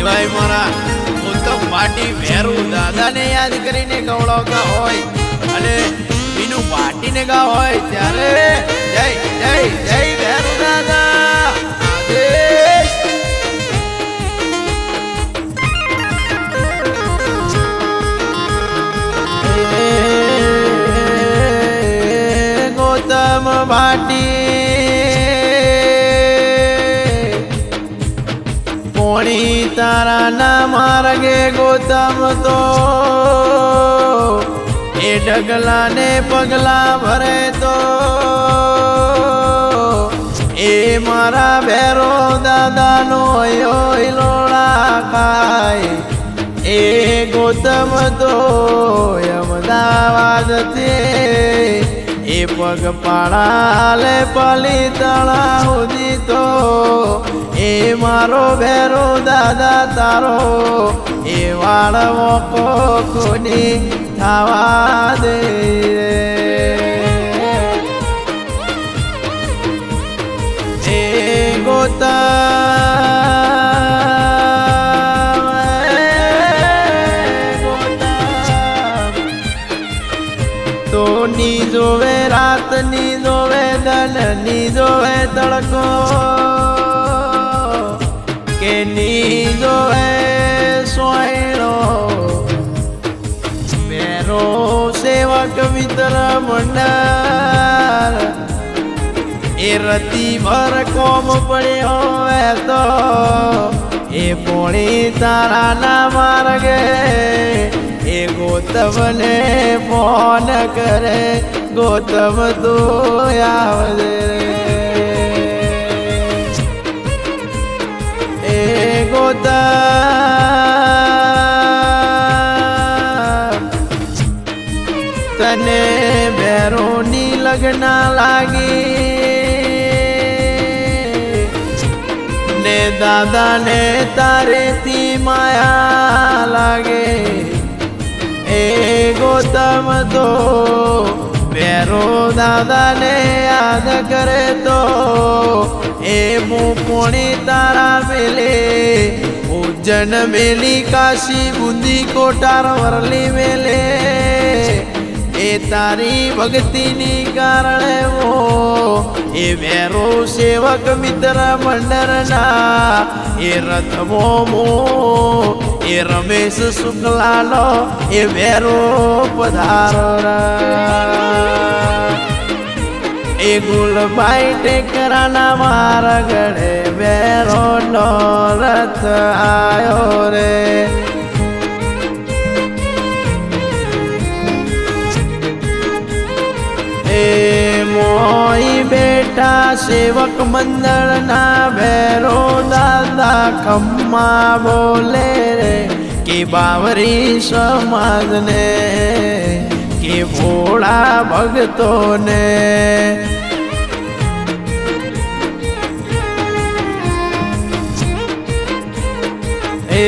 એવાય મારા ઉત્તમ પાટી વેરું. દાદાને યાદ કરીને ગવડાવતા હોય અને બીનું પાટીને ગા હોય ત્યારે ગૌતમ ભાટી કોણી તારા ના માર્ગે ગૌતમ તો. એ ડગલા ને પગલા ભરે તો. એ મારા ભેરો દાદાનો લોડા ખાય. એ ગૌતમ તો અમદાવાદ તે એ પગ પાળાલે પલી તળા સુધી તો એ મારો ભેરો દાદા તારો. એ વાળવો કોની થવા દે. ગોતા જોવે રાતની જોવે દનની જોવે તડકો. કે ની જોવે સોયણો મેરો સેવક મિત્ર મંડળ. એ રતી ભર કોમ પડે હોય તો, એ પોણી તારા ના માર્ગે. ગોતમને ફોન કરે ગોતમ તો આવજે એ ગોતમ તને બેરોની લગ્ન લાગી. ને દાદાને તારેથી માયા લાગે. ગોતમ તો પેરો દાદાને યાદ કરે તો એ મુપોણી તારા મેલે ઉજ્જન મેલી કાશી બુંદી કોટાર વરલી મેલે એ તારી ભક્તિની કારણે ઓ એ વેરો સેવક મિત્ર મંડળના, એ રથમો મો એ રમેશ શુક્લાનો એ વેરો પધારો એ ગુલબાઈ ટેકરાના મારા ગળે વેરો નો રથ આયો રે. એ મોઈ બેટા સેવક મંડળના ભેરો દાદા ખમ્મા બોલે રે, કે બાવરી સમાજને, કે ભોળા ભક્તોને. એ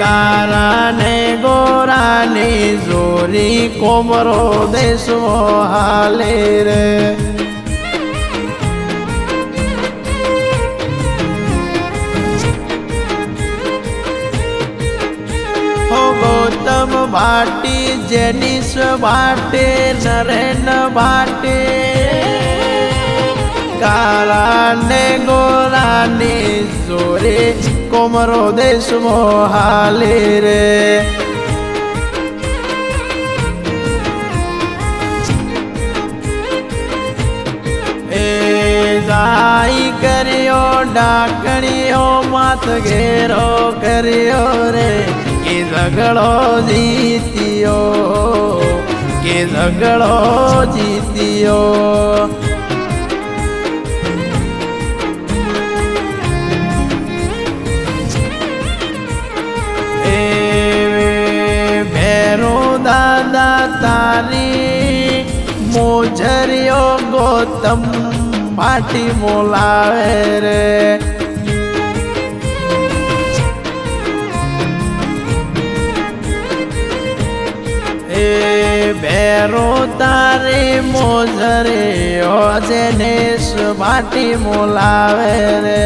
કારાને ગોરાની જોરી કોમરો દેશો હાલે રે. ભાટી જેનિસ ભાટે નરેન ભાટે કારાને ગોરાને જોરે કોમરો દેશ મોહાલે રે. દાઈ કર્યો, ડાકણીઓ માત ઘેરો કર્યો રે. ઝઘડો જીત્યો કે ઝઘડો જીત્યો? દાદા તારી મોજરિયો ગોતમ પાટી બોલાવે રે. ભેરો તારે મોજરે ઓ નેશ માટી મોલાવે રે.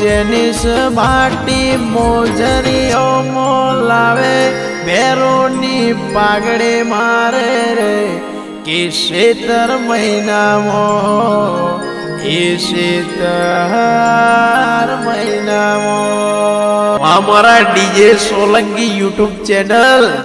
જેનિસ માટી મોજરીઓ મોલાવે બેરોની પાગડે મારે રે, કે શેતર મહિનામાં એ શેતર મહિનામાં અમારા ડીજે સોલંકી યુટ્યુબ ચેનલ.